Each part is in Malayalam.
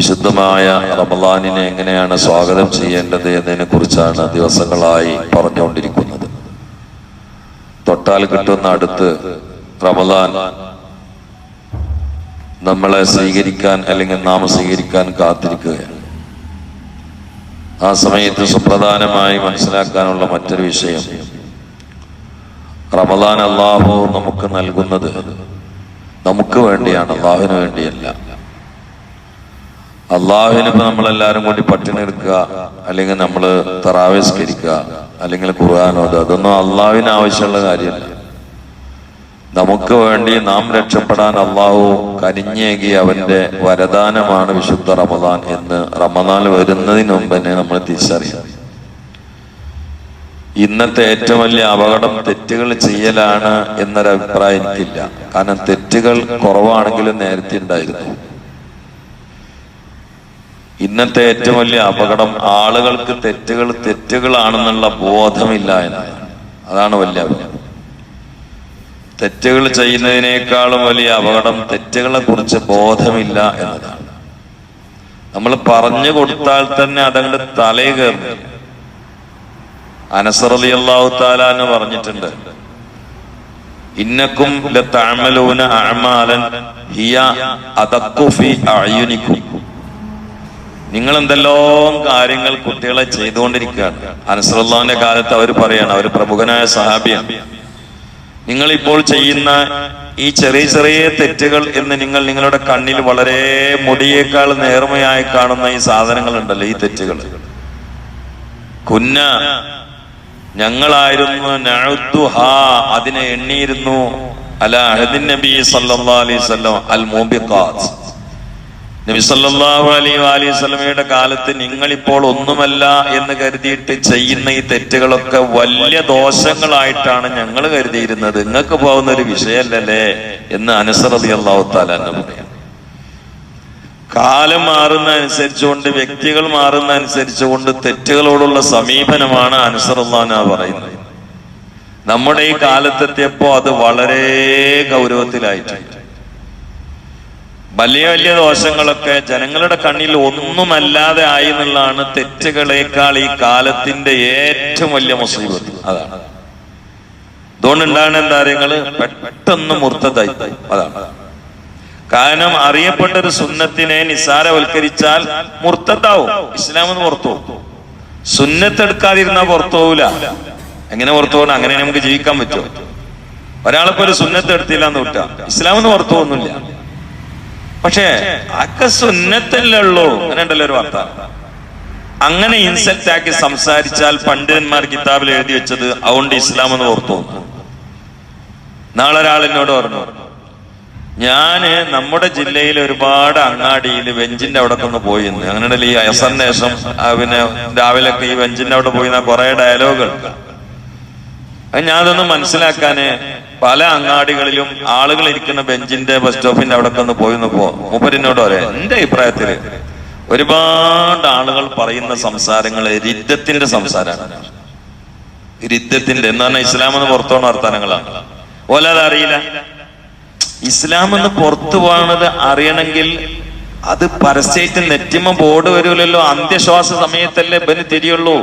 വിശുദ്ധമായ റമലാനിനെ എങ്ങനെയാണ് സ്വാഗതം ചെയ്യേണ്ടത് എന്നതിനെ കുറിച്ചാണ് ദിവസങ്ങളായി പറഞ്ഞുകൊണ്ടിരിക്കുന്നത്. തൊട്ടാൽ കിട്ടുന്ന അടുത്ത് റമലാൻ നമ്മളെ സ്വീകരിക്കാൻ അല്ലെങ്കിൽ നാം സ്വീകരിക്കാൻ കാത്തിരിക്കുകയാണ്. ആ സമയത്ത് സുപ്രധാനമായി മനസ്സിലാക്കാനുള്ള മറ്റൊരു വിഷയം. റമദാൻ അള്ളാഹു നമുക്ക് നൽകുന്നത് നമുക്ക് വേണ്ടിയാണ് അള്ളാഹുവിന് വേണ്ടിയല്ല. അള്ളാഹുവിന് ഇപ്പൊ നമ്മളെല്ലാരും കൂടി പട്ടിണി എടുക്കുക അല്ലെങ്കിൽ നമ്മൾ തറാവിസ്കരിക്കുക അല്ലെങ്കിൽ ഖുർആാനോത് അതൊന്നും അള്ളാഹുവിന് ആവശ്യമുള്ള കാര്യമല്ല. നമുക്ക് വേണ്ടി നാം രക്ഷപ്പെടാൻ അള്ളാഹു കരിഞ്ഞേകി അവന്റെ വരദാനമാണ് വിശുദ്ധ റമദാൻ എന്ന് റമദാൻ വരുന്നതിന് മുമ്പ് തന്നെ നമ്മൾ തിരിച്ചറിയാം ഇന്നത്തെ ഏറ്റവും വലിയ അപകടം തെറ്റുകൾ ചെയ്യലാണ് എന്നൊരു അഭിപ്രായം എനിക്കില്ല. കാരണം തെറ്റുകൾ കുറവാണെങ്കിലും നേരത്തെ ഉണ്ടായിരുന്നു. ഇന്നത്തെ ഏറ്റവും വലിയ അപകടം ആളുകൾക്ക് തെറ്റുകൾ തെറ്റുകളാണെന്നുള്ള ബോധമില്ല എന്നാണ്. അതാണ് വലിയ അപകടം. തെറ്റുകൾ ചെയ്യുന്നതിനേക്കാളും വലിയ അപകടം തെറ്റുകളെ കുറിച്ച് ബോധമില്ല എന്നതാണ്. നമ്മൾ പറഞ്ഞു കൊടുത്താൽ തന്നെ അതങ്ങോട്ട് തലയിൽ കയറി. അനസർ അലി അള്ളാഹു താലാന്ന് പറഞ്ഞിട്ടുണ്ട് ഇന്നക്കും അഅമാലൻ ഹിയ അതക്കുഫി ഫി അഅയുനിക്കും. നിങ്ങൾ എന്തെല്ലോ കാര്യങ്ങൾ കുട്ടികളെ ചെയ്തുകൊണ്ടിരിക്കുകയാണ്. അനസറുല്ലാന്റെ കാലത്ത് അവർ പറയാണ് അവർ പ്രമുഖനായ സഹാബിയാണ്. നിങ്ങൾ ഇപ്പോൾ ചെയ്യുന്ന ഈ ചെറിയ ചെറിയ തെറ്റുകൾ എന്ന് നിങ്ങൾ നിങ്ങളുടെ കണ്ണിൽ വളരെ മുടിയേക്കാൾ നേർമയായി കാണുന്ന ഈ സാധനങ്ങൾ ഉണ്ടല്ലോ ഈ തെറ്റുകൾ. കുന്ന ഞങ്ങളായിരുന്നു അതിനെ എണ്ണിയിരുന്നു. അല അഹദിൻ നബി അലൈഹി അൽ മൂബിഖാത്ത്. നബി സല്ലല്ലാഹു അലൈഹി വസല്ലമയുടെ കാലത്ത് നിങ്ങളിപ്പോൾ ഒന്നുമല്ല എന്ന് കരുതിയിട്ട് ചെയ്യുന്ന ഈ തെറ്റുകളൊക്കെ വലിയ ദോഷങ്ങളായിട്ടാണ് ഞങ്ങൾ കരുതിയിരുന്നത്. നിങ്ങൾക്ക് പോകുന്ന ഒരു വിഷയമല്ലല്ലേ എന്ന് എന്ന് പറയാം. കാലം മാറുന്ന അനുസരിച്ചുകൊണ്ട് വ്യക്തികൾ മാറുന്ന അനുസരിച്ചുകൊണ്ട് തെറ്റുകളോടുള്ള സമീപനമാണ് അനുസറുല്ലാന പറയുന്നത്. നമ്മുടെ ഈ കാലത്തെത്തിയപ്പോ അത് വളരെ ഗൗരവത്തിലായിട്ടുണ്ട്. വലിയ വലിയ ദോഷങ്ങളൊക്കെ ജനങ്ങളുടെ കണ്ണിൽ ഒന്നുമല്ലാതെ ആയി എന്നുള്ളതാണ് തെറ്റുകളേക്കാൾ ഈ കാലത്തിന്റെ ഏറ്റവും വലിയ മുസീബത്ത്. അതാണ്. അതുകൊണ്ടുണ്ടാകുന്ന എന്താ കാര്യങ്ങൾ? പെട്ടെന്ന് മുർത്തതായി അതാണ്. കാരണം അറിയപ്പെട്ട ഒരു സുന്നത്തിനെ നിസാരവൽക്കരിച്ചാൽ മുർത്തത്താവും ഇസ്ലാം എന്ന് പുറത്തു പുറത്തു പോകൂല എങ്ങനെ പുറത്തു പോകണം അങ്ങനെ നമുക്ക് ജീവിക്കാൻ പറ്റുമോ ഒരാളിപ്പോ ഒരു സുന്നത്ത് എടുത്തില്ല എന്ന് വിട്ടാ. ഇസ്ലാം എന്ന് പുറത്തു പോകുന്നില്ല. പക്ഷേ അക്ക സുന്നത്തല്ലേ ഉള്ളൂ അങ്ങനെ ഉണ്ടല്ലോ ഒരു വാർത്ത? അങ്ങനെ ഇൻസൾട്ട് ആക്കി സംസാരിച്ചാൽ പണ്ഡിതന്മാർ കിതാബിൽ എഴുതി വെച്ചത് അതുകൊണ്ട് ഇസ്ലാം എന്ന് ഓർത്തു. നാളെ ഒരാൾ എന്നോട് പറഞ്ഞു ഞാൻ നമ്മുടെ ജില്ലയിൽ ഒരുപാട് അങ്ങാടിയിൽ വെഞ്ചിന്റെ അവിടെ കൊണ്ട് പോയി അങ്ങനെ ഈ അസന്നേഷം പിന്നെ രാവിലെ ഈ വെഞ്ചിന്റെ അവിടെ പോയി കുറെ ഡയലോഗുകൾ അത് ഞാനതൊന്ന് മനസ്സിലാക്കാന് പല അങ്ങാടികളിലും ആളുകൾ ഇരിക്കുന്ന ബെഞ്ചിന്റെ ബസ് സ്റ്റോപ്പിന്റെ അവിടെ ഒന്ന് പോയി നോക്കുമോ മൂപ്പരിനോട് പറയാം എന്റെ അഭിപ്രായത്തിൽ ഒരുപാട് ആളുകൾ പറയുന്ന സംസാരങ്ങൾ രിദ്ധത്തിന്റെ സംസാരമാണ്. രിദ്ധത്തിന്റെ എന്ന് പറഞ്ഞാൽ ഇസ്ലാം എന്ന് പുറത്തോണ വർത്തമാനങ്ങളാണ്. ഓല അറിയില്ല. ഇസ്ലാം എന്ന് പുറത്തു പോകുന്നത് അറിയണമെങ്കിൽ അത് പരസ്യത്തിൽ നെറ്റിമ ബോർഡ് വരുമല്ലോ അന്ത്യശ്വാസ സമയത്തല്ലേ ബന് തിരിയുള്ളൂ.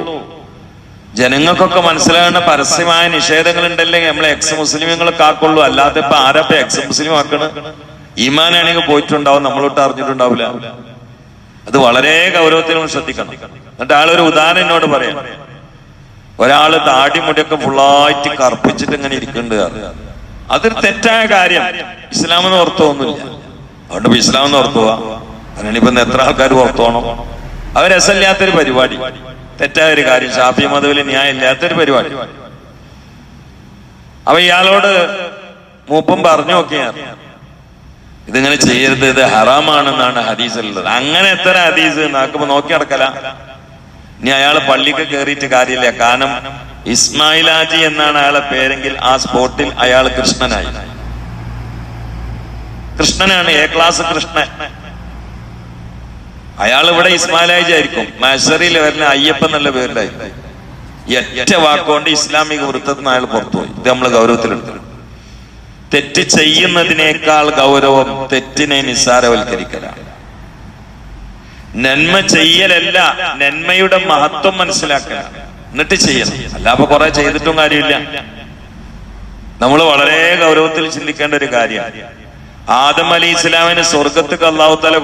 ജനങ്ങൾക്കൊക്കെ മനസ്സിലാകുന്ന പരസ്യമായ നിഷേധങ്ങൾ ഉണ്ടല്ലേ നമ്മളെ എക്സ് മുസ്ലിമുകൾ കാക്കുള്ളൂ അല്ലാതെ ഇപ്പൊ ആരാ ഇപ്പൊ എക്സ് മുസ്ലിം ആക്കണ്? ഈമാനാണെങ്കിൽ പോയിട്ടുണ്ടാവും. നമ്മളോട്ട് അറിഞ്ഞിട്ടുണ്ടാവില്ല. അത് വളരെ ഗൗരവത്തിൽ നമ്മൾ ശ്രദ്ധിക്കണം. എന്നിട്ട് ആളൊരു ഉദാഹരണം എന്നോട് പറയാം. ഒരാൾ താടിമുടിയൊക്കെ ഫുള്ളായിട്ട് കറുപ്പിച്ചിട്ട് ഇങ്ങനെ ഇരിക്കുന്നുണ്ട് അതൊരു തെറ്റായ കാര്യം. ഇസ്ലാം എന്ന് ഓർത്തു പോകുന്നില്ല അതുകൊണ്ട് ഇസ്ലാം എന്ന് ഓർത്തു പോവാ അങ്ങനെ ഇപ്പൊ എത്ര ആൾക്കാർ ഓർത്തോണം? അത് രസമില്ലാത്തൊരു പരിപാടി. തെറ്റായ ഒരു കാര്യം ഷാഫി മതവിൽ ന്യായം ഇല്ലാത്തൊരു പരിപാടി. അപ്പൊ ഇയാളോട് മൂപ്പം പറഞ്ഞു നോക്കിയാണ് ഇതിങ്ങനെ ചെയ്യരുത് ഇത് ഹറാമാണെന്നാണ് ഹദീസിലുള്ളത് അങ്ങനെ എത്ര ഹദീസ് നാക്കുമ്പോ നോക്കി നടക്കല. ഇനി അയാൾ പള്ളിക്ക് കയറിയിട്ട് കാര്യമില്ല. കാരണം ഇസ്മായിലാജി എന്നാണ് അയാളെ പേരെങ്കിൽ ആ സ്പോട്ടിൽ അയാൾ കൃഷ്ണനായി. കൃഷ്ണനാണ് എ ക്ലാസ് കൃഷ്ണൻ. അയാൾ ഇവിടെ ഇസ്മാലായിജായിരിക്കും മസറിയിൽ വരുന്ന അയ്യപ്പൻ എന്നുള്ള പേരുണ്ടായി ഒറ്റ വാക്കുകൊണ്ട് ഇസ്ലാമിക വൃത്തത്തിൽ നിന്ന് അയാൾ പുറത്തുപോയി ഇത് നമ്മൾ ഗൗരവത്തിലെടുത്തു തെറ്റ് ചെയ്യുന്നതിനേക്കാൾ ഗൗരവം തെറ്റിനെ നിസ്സാരവൽക്കരിക്കലാണ്. നന്മ ചെയ്യലല്ല നന്മയുടെ മഹത്വം മനസ്സിലാക്കുക എന്നിട്ട് ചെയ്യണം. അല്ലാപ്പൊ കുറെ ചെയ്തിട്ടും കാര്യമില്ല. നമ്മൾ വളരെ ഗൗരവത്തിൽ ചിന്തിക്കേണ്ട ഒരു കാര്യമാണ്. ആദം അലി ഇസ്ലാമിന് സ്വർഗത്ത് അള്ളാഹുത്തല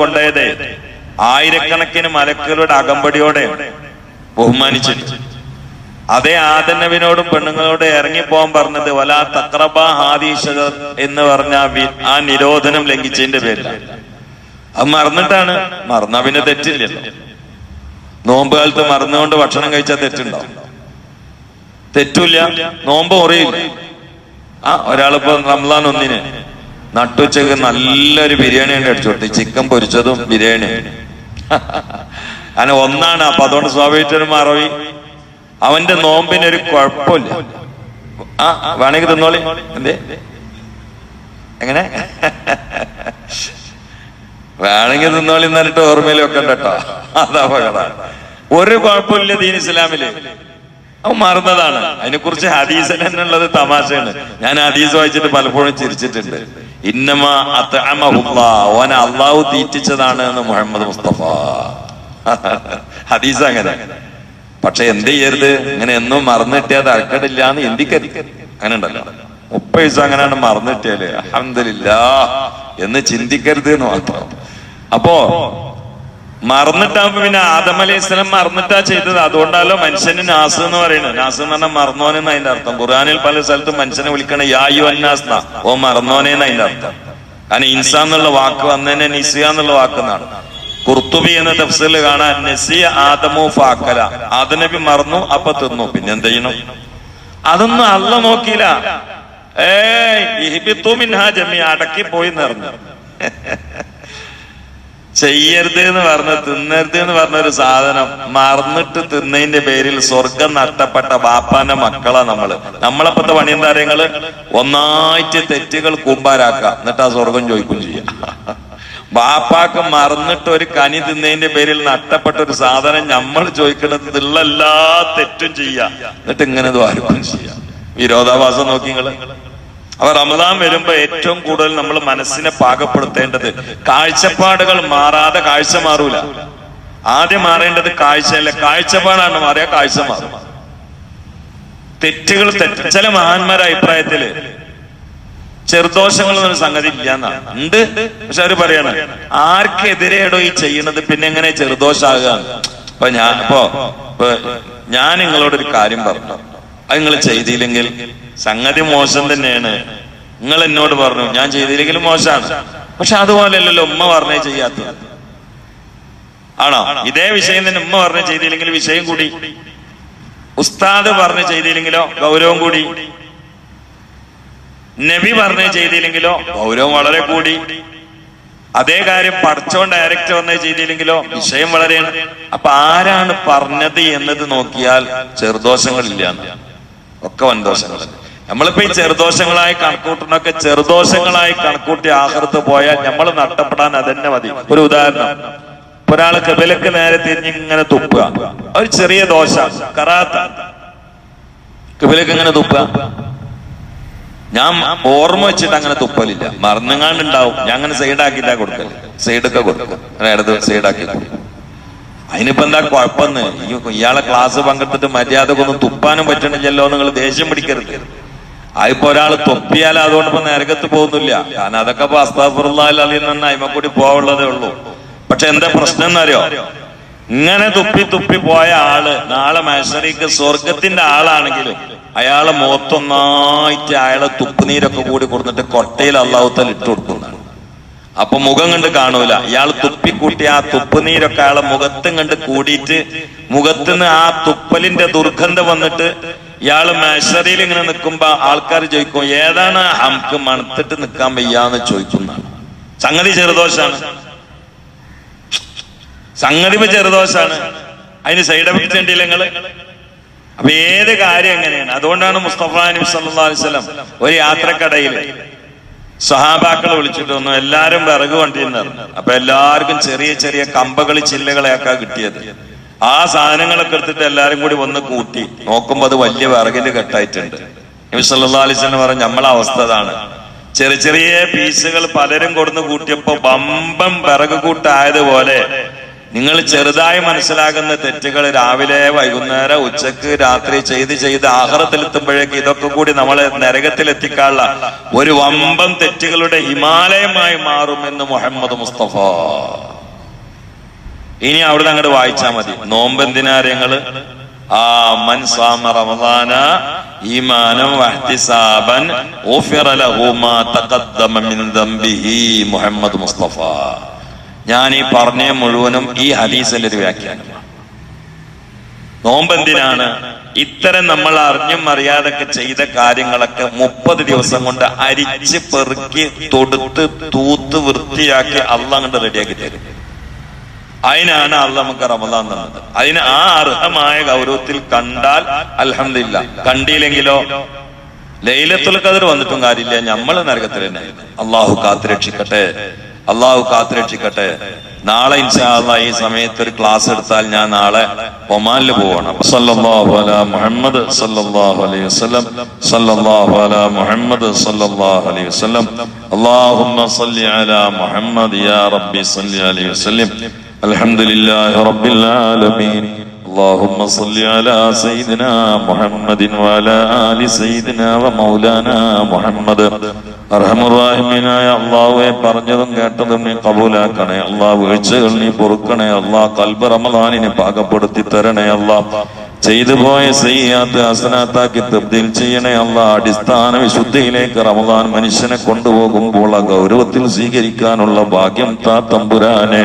ആയിരക്കണക്കിന് മലക്കുകളുടെ അകമ്പടിയോടെ ബഹുമാനിച്ചു അതേ ആദനവിനോടും പെണ്ണുങ്ങളോട് ഇറങ്ങിപ്പോകാൻ പറഞ്ഞത് വലാ തക്രബ ഹാദീഷ എന്ന് പറഞ്ഞ ആ നിരോധനം ലംഘിച്ചതിന്റെ പേരിൽ അത് മറന്നിട്ടാണ്. മറന്ന പിന്നെ തെറ്റില്ലല്ലോ. നോമ്പ് കാലത്ത് മറന്നുകൊണ്ട് ഭക്ഷണം കഴിച്ചാൽ തെറ്റുണ്ടോ തെറ്റില്ല. നോമ്പ് കുറയില്ല ആ ഒരാളിപ്പോ റംസാൻ ഒന്നിന് നട്ടുച്ചക്ക് നല്ലൊരു ബിരിയാണി ഉണ്ട് അടിച്ചു കൊടുത്തു. ചിക്കൻ പൊരിച്ചതും ബിരിയാണി. അങ്ങനെ ഒന്നാണ്. അപ്പൊ അതുകൊണ്ട് സ്വാഭാവികമായിട്ടൊരു മറവി. അവന്റെ നോമ്പിന് ഒരു കുഴപ്പമില്ല. ആ വേണമെങ്കിൽ തിന്നോളി. എന്തേ? എങ്ങനെ? വേണമെങ്കിൽ തിന്നോളി എന്നിട്ട് ഓർമ്മയിൽ വെക്കണ്ട കേട്ടോ. അതാ പകട. ഒരു കുഴപ്പമില്ല ദീൻ ഇസ്ലാമിൽ. അവൻ മറന്നതാണ്. അതിനെ കുറിച്ച് ഹദീസിൽ തന്നെയുള്ളത് തമാശയാണ്. ഞാൻ ഹദീസ് വായിച്ചിട്ട് പലപ്പോഴും ചിരിച്ചിട്ടുണ്ട്. ഇന്നമ. ഓനെ അള്ളാഹു തീറ്റിച്ചതാണ് എന്ന് മുഹമ്മദ് മുസ്തഫ. ഹദീസ് അങ്ങനെ. പക്ഷെ എന്ത് ചെയ്യരുത്? ഇങ്ങനെ എന്നും മറന്നിട്ടേ അത് അറക്കടില്ല എന്ന് എന്തിക്കരുത് അങ്ങനെ ഉണ്ടല്ലോ മുപ്പത് ദിവസം അങ്ങനെയാണ് മറന്നിട്ടേൽ അഹമ്മദില്ല എന്ന് ചിന്തിക്കരുത് എന്ന് മാത്രം. അപ്പോ മറന്നിട്ടാകുമ്പോ പിന്നെ ആദം അലൈഹി സ്വലം മറന്നിട്ടാ ചെയ്തത്. അതുകൊണ്ടാലോ മനുഷ്യന് നാസ് എന്ന് പറയുന്നത് നാസ് എന്ന് പറഞ്ഞാൽ മറന്നോനെന്ന് അതിന്റെ അർത്ഥം. ഖുർആനിൽ പല സ്ഥലത്തും മനുഷ്യനെ വിളിക്കണ യായു അന്നാസ് എന്നാ. ഓ മറന്നോനെന്ന് അതിന്റെ അർത്ഥം. കാരണം ഇൻസ എന്നുള്ള വാക്ക് വന്നതിനെ നിസിയ എന്നുള്ള വാക്കെന്നാണ് കുർത്തുബി എന്ന തഫ്സിൽ കാണാൻ നസിയ ആദമോ ഫാക്കല. ആദനബി മറന്നു അപ്പൊ തിന്നു. പിന്നെ എന്ത് ചെയ്യണം? അതൊന്നും അല്ല നോക്കിയില്ല. ഏയ് ഇഹിബിത്തു മിൻഹാ ജമി അടക്കി പോയി നിറഞ്ഞു. ചെയ്യരുത് എന്ന് പറഞ്ഞ് തിന്നരുത് എന്ന് പറഞ്ഞ ഒരു സാധനം മറന്നിട്ട് തിന്നതിന്റെ പേരിൽ സ്വർഗം നഷ്ടപ്പെട്ട ബാപ്പാന്റെ മക്കളാ നമ്മൾ. നമ്മളപ്പത്തെ പറയുന്നത് ഒന്നായിട്ട് തെറ്റുകൾ കൂമ്പാരാക്ക എന്നിട്ട് ആ സ്വർഗം ചോദിക്കും ചെയ്യാം. ബാപ്പാക്ക് മറന്നിട്ട് ഒരു കനി തിന്നതിന്റെ പേരിൽ നഷ്ടപ്പെട്ട ഒരു സാധനം നമ്മൾ ചോദിക്കുന്നത് ഉള്ള എല്ലാ തെറ്റും ചെയ്യാം. എന്നിട്ട് ഇങ്ങനെ ദ്വാരക്കും ചെയ്യാം. വിരോധാഭാസം നോക്കി നിങ്ങൾ. അപ്പൊ റമദാൻ വരുമ്പോ ഏറ്റവും കൂടുതൽ നമ്മൾ മനസ്സിനെ പാകപ്പെടുത്തേണ്ടത് കാഴ്ചപ്പാടുകൾ മാറാതെ കാഴ്ച മാറൂല. ആദ്യം മാറേണ്ടത് കാഴ്ചയല്ല? കാഴ്ചപ്പാടാണ് മാറിയ കാഴ്ച മാറും. തെറ്റുകൾ തെറ്റ്. ചില മഹാന്മാരുടെ അഭിപ്രായത്തിൽ ചെറുദോഷങ്ങൾ എന്നൊരു സംഗതി ഇല്ല എന്നാണ് ഉണ്ട് പക്ഷെ അവർ പറയാണ് ആർക്കെതിരെയാണോ ഈ ചെയ്യുന്നത്? പിന്നെ എങ്ങനെ ചെറുദോഷാകുക? ഇപ്പൊ ഞാൻ ഇപ്പൊ ഞാൻ നിങ്ങളോടൊരു കാര്യം പറഞ്ഞു. അത് നിങ്ങൾ ചെയ്തില്ലെങ്കിൽ സംഗതി മോശം തന്നെയാണ്. നിങ്ങൾ എന്നോട് പറഞ്ഞു ഞാൻ ചെയ്തില്ലെങ്കിലും മോശമാണ്. പക്ഷെ അതുപോലെയല്ലല്ലോ ഉമ്മ പറഞ്ഞേ ചെയ്യാത്തത്. ആണോ? ഇതേ വിഷയം തന്നെ ഉമ്മ പറഞ്ഞ ചെയ്തില്ലെങ്കിൽ വിഷയം കൂടി. ഉസ്താദ് പറഞ്ഞ് ചെയ്തില്ലെങ്കിലോ ഗൗരവം കൂടി. നബി പറഞ്ഞ് ചെയ്തില്ലെങ്കിലോ ഗൗരവം വളരെ കൂടി. അതേ കാര്യം പഠിച്ചോൻ ഡയറക്റ്റ് വന്നേ ചെയ്തില്ലെങ്കിലോ വിഷയം വളരെയാണ്. അപ്പൊ ആരാണ് പറഞ്ഞത് എന്നത് നോക്കിയാൽ ചെറുദോഷങ്ങളില്ല. ഒക്കെ വൻദോഷങ്ങൾ നമ്മളിപ്പോ ഈ ചെറുദോഷങ്ങളായി കണക്കൂട്ടണൊക്കെ ചെറുദോഷങ്ങളായി കണക്കൂട്ടി ആഹൃത്ത് പോയാൽ നമ്മൾ നഷ്ടപ്പെടാൻ അതന്നെ മതി. ഒരു ഉദാഹരണം. ഒരാൾ ഒരാൾ കബിലക്ക് നേരെ തിരിഞ്ഞ് ഇങ്ങനെ തുപ്പുക. ഒരു ചെറിയ ദോശ കറാത്ത. കബിലക്ക് ഇങ്ങനെ തുപ്പുക. ഞാൻ ഓർമ്മ വെച്ചിട്ട് അങ്ങനെ തുപ്പലില്ല. മറന്നുങ്ങാണ്ടുണ്ടാവും. ഞാൻ അങ്ങനെ സൈഡാക്കിട്ടാ കൊടുക്കൽ സൈഡൊക്കെ കൊടുക്കും. ഇടത് സൈഡാക്കി അതിനിപ്പോ എന്താ കുഴപ്പമെന്ന്? ഇയാളെ ക്ലാസ് പങ്കെടുത്തിട്ട് മര്യാദക്കൊന്നും തുപ്പാനും പറ്റണില്ലല്ലോ നിങ്ങൾ ദേഷ്യം പിടിക്കരുത്. അതിപ്പോ ഒരാൾ തൊപ്പിയാൽ അതുകൊണ്ട് ഇപ്പൊ നരകത്ത് പോകുന്നില്ല. കാരണം അതൊക്കെ ഇപ്പൊ അസ്താഫുറുള്ള നിന്ന് അയിമക്കൂടി പോവുള്ളതേ ഉള്ളൂ. പക്ഷെ എന്താ പ്രശ്നം എന്നറിയോ? ഇങ്ങനെ തുപ്പി തുപ്പി പോയ ആൾ നാളെ മത്സരിക്ക് സ്വർഗത്തിന്റെ ആളാണെങ്കിലും അയാളെ മുഖത്തൊന്നായിട്ട് അയാളെ തുപ്പുനീരൊക്കെ കൂടി കൊടുത്തിട്ട് കൊട്ടയിൽ അള്ളാഹുത്തൽ ഇട്ട് കൊടുക്കുന്നതാണ്. അപ്പൊ മുഖം കണ്ട് കാണൂല. ഇയാൾ തുപ്പിക്കൂട്ടി ആ തുപ്പുനീരൊക്കെ അയാളെ മുഖത്തും കണ്ട് കൂടിയിട്ട് മുഖത്തുനിന്ന് ആ തുപ്പലിന്റെ ദുർഗന്ധം വന്നിട്ട് ഇയാൾ മേശറിയിൽ ഇങ്ങനെ നിൽക്കുമ്പോ ആൾക്കാർ ചോദിക്കും ഏതാണ് നമുക്ക് മണത്തിട്ട് നിൽക്കാൻ വയ്യാന്ന് ചോദിക്കുന്നതാണ്. സംഗതി ചെറുദോഷാണ്. സംഗതി ഇപ്പൊ ചെറുദോഷാണ്. അതിന് സൈഡ് എഫക്ട് ഉണ്ടല്ലേ നിങ്ങൾ? അപ്പൊ ഏത് കാര്യം എങ്ങനെയാണ്? അതുകൊണ്ടാണ് മുസ്തഫ നബി സല്ലല്ലാഹു അലൈഹി വസല്ലം ഒരു യാത്രക്കടയിൽ സഹാബാക്കളെ വിളിച്ചിട്ട് വന്നു എല്ലാരും വിറക് പറഞ്ഞു അപ്പൊ എല്ലാവർക്കും ചെറിയ ചെറിയ കമ്പകൾ ചില്ലകളെയൊക്കെ കിട്ടിയത്. ആ സാധനങ്ങളൊക്കെ എടുത്തിട്ട് എല്ലാരും കൂടി വന്ന് കൂട്ടി. നോക്കുമ്പോ അത് വലിയ വിറകിന്റെ കെട്ടായിട്ടുണ്ട്. നബി പറഞ്ഞ നമ്മളെ അവസ്ഥ അതാണ്. ചെറിയ ചെറിയ പീസുകൾ പലരും കൊടുന്ന് കൂട്ടിയപ്പോ ബമ്പം വിറക് കൂട്ടായതുപോലെ നിങ്ങൾ ചെറുതായി മനസ്സിലാകുന്ന തെറ്റുകൾ രാവിലെ വൈകുന്നേരം ഉച്ചയ്ക്ക് രാത്രി ചെയ്ത് ചെയ്ത് ആഹാരത്തിലെത്തുമ്പോഴേക്ക് ഇതൊക്കെ കൂടി നമ്മളെ നരകത്തിലെത്തിക്കാനുള്ള ഒരു വമ്പം തെറ്റുകളുടെ ഹിമാലയമായി മാറുമെന്ന് മുഹമ്മദ് മുസ്തഫ. ഇനി അവിടെ അങ്ങോട്ട് വായിച്ചാ മതി. നോമ്പ് എന്തിനാര്യങ്ങൾ ആ മൻ സാമ റമദാന ഈമാനം വഹ്തിസാബൻ ഗുഫിറ ലഹു മാ തഖദ്ദമ മിൻ ദംബിഹി മുഹമ്മദ് മുസ്തഫ. ഞാൻ ഈ പറഞ്ഞ മുഴുവനും ഈ ഹദീസിന്റെ ഒരു വ്യാഖ്യാനമാണ്. നോമ്പ് എന്തിനാണ് ഇത്തരം നമ്മൾ അറിഞ്ഞും അറിയാതൊക്കെ ചെയ്ത കാര്യങ്ങളൊക്കെ മുപ്പത് ദിവസം കൊണ്ട് അരിച്ച് പെറുക്കി തൊടുത്ത് തൂത്ത് വൃത്തിയാക്കി അള്ള അങ്ങോട്ട് റെഡിയാക്കി തരും. അതിനാണ് അള്ള നമുക്ക് റമദാൻ തന്നത്. അതിന് ആ അർഹമായ ഗൗരവത്തിൽ കണ്ടാൽ അലഹമില്ല കണ്ടില്ലെങ്കിലോ? ലൈലത്തുൽ കതിർ വന്നിട്ടും കാര്യമില്ല. നമ്മൾ നരകത്തിൽ തന്നെ. അള്ളാഹു കാത്തുരക്ഷിക്കട്ടെ. അള്ളാഹു കാത്തുരക്ഷിക്കട്ടെ. നാളെ ഇൻഷാ ഈ സമയത്ത് ഒരു ക്ലാസ് എടുത്താൽ ഞാൻ നാളെ ഒമാനിൽ പോവാണ്. സല്ലല്ലാഹു മുഹമ്മദ് സല്ലല്ലാഹു അലൈഹി സല്ലല്ലാഹു മുഹമ്മദ് സല്ലല്ലാഹു അലൈഹി അല്ലാഹുമ്മ സല്ലി യാ റബ്ബി സല്ലി അലൈഹി അൽഹംദുലില്ലാഹി റബ്ബിൽ ആലമീൻ اللهم صل على سيدنا محمد وعلى آل سيدنا ومولانا محمد അർഹമുറാഹിമീനായ അള്ളാഹുവെ പറഞ്ഞതും കേട്ടതും നീ കബൂലാക്കണേ അള്ളാഹ് വീഴ്ചകൾ നീ പൊറുക്കണേ അള്ളാഹ് കൽബ് റമദാനിനെ പാകപ്പെടുത്തി തരണേ അള്ളാഹ് ചെയ്തു പോയ സയ്യാത്ത് ഹസനാത്താക്കി തബ്ദീൽ ചെയ്യണേ അള്ളാഹ് അടിസ്ഥാന വിശുദ്ധിയിലേക്ക് റമദാൻ മനുഷ്യനെ കൊണ്ടുപോകുമ്പോൾ ആ ഗൗരവത്തിൽ സ്വീകരിക്കാനുള്ള ഭാഗ്യം താ തമ്പുരാനെ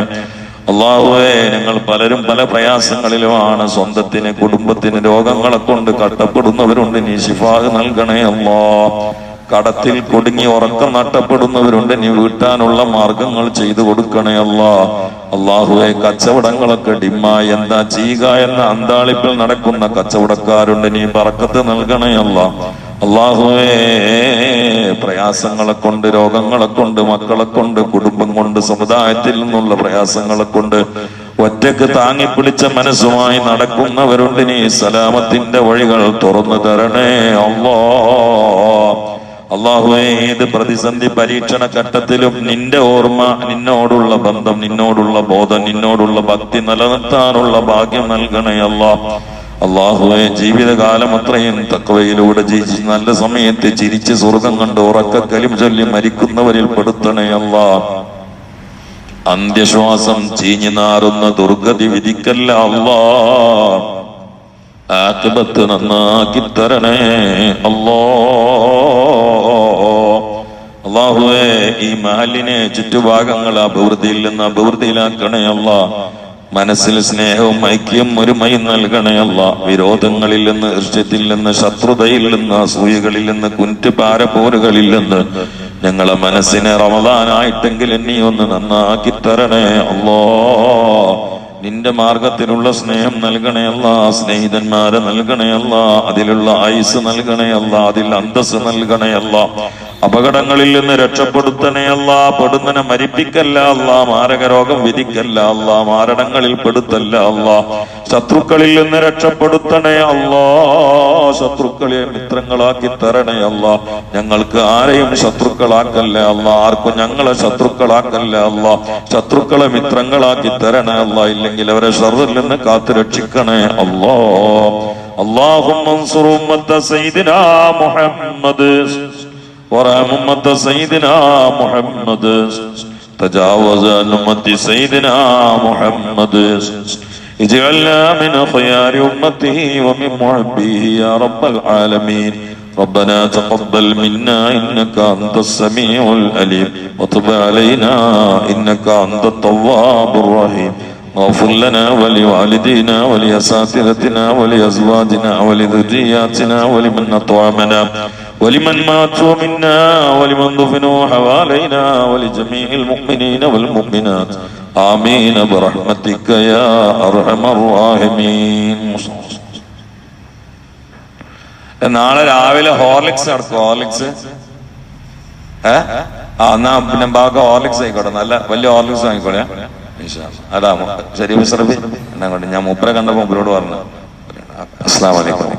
അള്ളാഹുവേ നിങ്ങൾ പലരും പല പ്രയാസങ്ങളിലുമാണ്. സ്വന്തത്തിന് കുടുംബത്തിന് രോഗങ്ങളെ കൊണ്ട് കട്ടപ്പെടുന്നവരുണ്ട്. നീ ശിഫാഹ് നൽകണേ അമ്മോ കടത്തിൽ കുടുങ്ങി ഉറക്കം നഷ്ടപ്പെടുന്നവരുണ്ട്. നീ വീട്ടാനുള്ള മാർഗങ്ങൾ ചെയ്തു കൊടുക്കണേ അല്ലാ അള്ളാഹുവെ കച്ചവടങ്ങളൊക്കെ ഡിമ്മായി. എന്താ ചെയ്യുക എന്ന അന്താളിപ്പിൽ നടക്കുന്ന കച്ചവടക്കാരുണ്ട്. നീ പറക്കത്ത് നൽകണേ അല്ലാ അള്ളാഹുവേ പ്രയാസങ്ങളെ കൊണ്ട് രോഗങ്ങളെ കൊണ്ട് മക്കളെ കൊണ്ട് കുടുംബം കൊണ്ട് സമുദായത്തിൽ നിന്നുള്ള പ്രയാസങ്ങളെ കൊണ്ട് ഒറ്റയ്ക്ക് താങ്ങിപ്പിടിച്ച മനസ്സുമായി നടക്കുന്നവരുണ്ട്. നീ സലാമത്തിന്റെ വഴികൾ തുറന്നു തരണേ അള്ളോ. അള്ളാഹുവേ ഏത് പ്രതിസന്ധി പരീക്ഷണ ഘട്ടത്തിലും നിന്റെ ഓർമ്മ നിന്നോടുള്ള ബന്ധം നിന്നോടുള്ള ബോധം നിന്നോടുള്ള ഭക്തി നിലനിർത്താനുള്ള ഭാഗ്യം നൽകണേ അല്ലാ അള്ളാഹുവെ ജീവിതകാലം അത്രയും തക്കവയിലൂടെ ജീവിച്ച് നല്ല സമയത്ത് ചിരിച്ച് സ്വർഗം കണ്ട് ഉറക്ക കലിം ചൊല്ലി മരിക്കുന്നവരിൽ പെടുത്തണേ അല്ലാ അന്ത്യശ്വാസം ചീഞ്ഞു നാറുന്ന ദുർഗതി വിധിക്കല്ല അള്ളാ. ആക്ബത്ത് നന്നാക്കി തരണേ അല്ലോ അള്ളാഹുവേ ഈ മാലിനെ ചുറ്റുഭാഗങ്ങൾ അഭിവൃദ്ധിയിൽ നിന്ന് അഭിവൃദ്ധിയിലാക്കണേ അല്ല മനസ്സിൽ സ്നേഹവും ഐക്യം ഒരുമയും നൽകണേ അല്ല വിരോധങ്ങളിൽ നിന്ന് ഇഷ്ടത്തിൽ നിന്ന് ശത്രുതയിൽ നിന്ന് അസൂയകളിൽ നിന്ന് കുറ്റുപാരപ്പോരുകളിൽ നിന്ന് ഞങ്ങളെ മനസ്സിനെ റമദാനായിട്ടെങ്കിലും നീ ഒന്ന് നന്നാക്കി തരണേ അല്ലോ നിന്റെ മാർഗത്തിലുള്ള സ്നേഹം നൽകണയല്ല സ്നേഹിതന്മാരെ നൽകണയല്ല അതിലുള്ള ആയുസ് നൽകണയല്ല അതിൽ അന്തസ് നൽകണയല്ല അപകടങ്ങളിൽ നിന്ന് രക്ഷപ്പെടുത്തണേയല്ല പെടുന്നനെ മരിപ്പിക്കല്ല അല്ല മാരകരോഗം വിധിക്കല്ല അല്ല മാരണങ്ങളിൽ പെടുത്തല്ല അല്ല ശത്രുക്കളിൽ നിന്ന് രക്ഷപ്പെടുത്തണേ അല്ല ശത്രുക്കളെ മിത്രങ്ങളാക്കി തരണേ അല്ല ഞങ്ങൾക്ക് ആരെയും ശത്രുക്കളാക്കല്ല അല്ല ആർക്കും ഞങ്ങളെ ശത്രുക്കളാക്കല്ല അല്ല ശത്രുക്കളെ മിത്രങ്ങളാക്കി തരണേ അല്ല ഇല്ലെങ്കിൽ അവരെ ഷറിൽ നിന്ന് കാത്തു രക്ഷിക്കണേ അല്ലോ. അള്ളാഹും മുഹമ്മദ്. أمة سيدنا محمد ورحم أمة سيدنا محمد. تجاوز عن أمة سيدنا محمد. اجعلنا من خيار أمته ومن محبيه يا رب العالمين. ربنا تقبل منا إنك أنت السميع الأليم وتب علينا إنك أنت التواب الرحيم. واغفر لنا ولوالدينا ولأساتذتنا ولأزواجنا ولذرياتنا ولمن أطعمنا. ولمن ماتوا منا ولمن دفنوا حوالينا ولجميع المؤمنين والمؤمنات آمين برحمتك يا أرحم الراحمين നാളെ രാവിലെ ഹോർലിക്സ് നടക്കും ഹോർലിക്സ് ഏ ആ എന്നാ പിന്നെ ഭാഗം ഹോർലിക്സ് ആയിക്കോട്ടെ നല്ല വലിയ ഹോർലിക്സ് ആയിക്കോട്ടെ ഇൻഷാ അല്ലാ. അതാ ശരി വിശ്രമി എന്നാ കൊണ്ട് ഞാൻ മൂപ്പരെ കണ്ടപ്പോ മൂപ്പരോട് പറഞ്ഞു അസ്സാം വലൈക്കും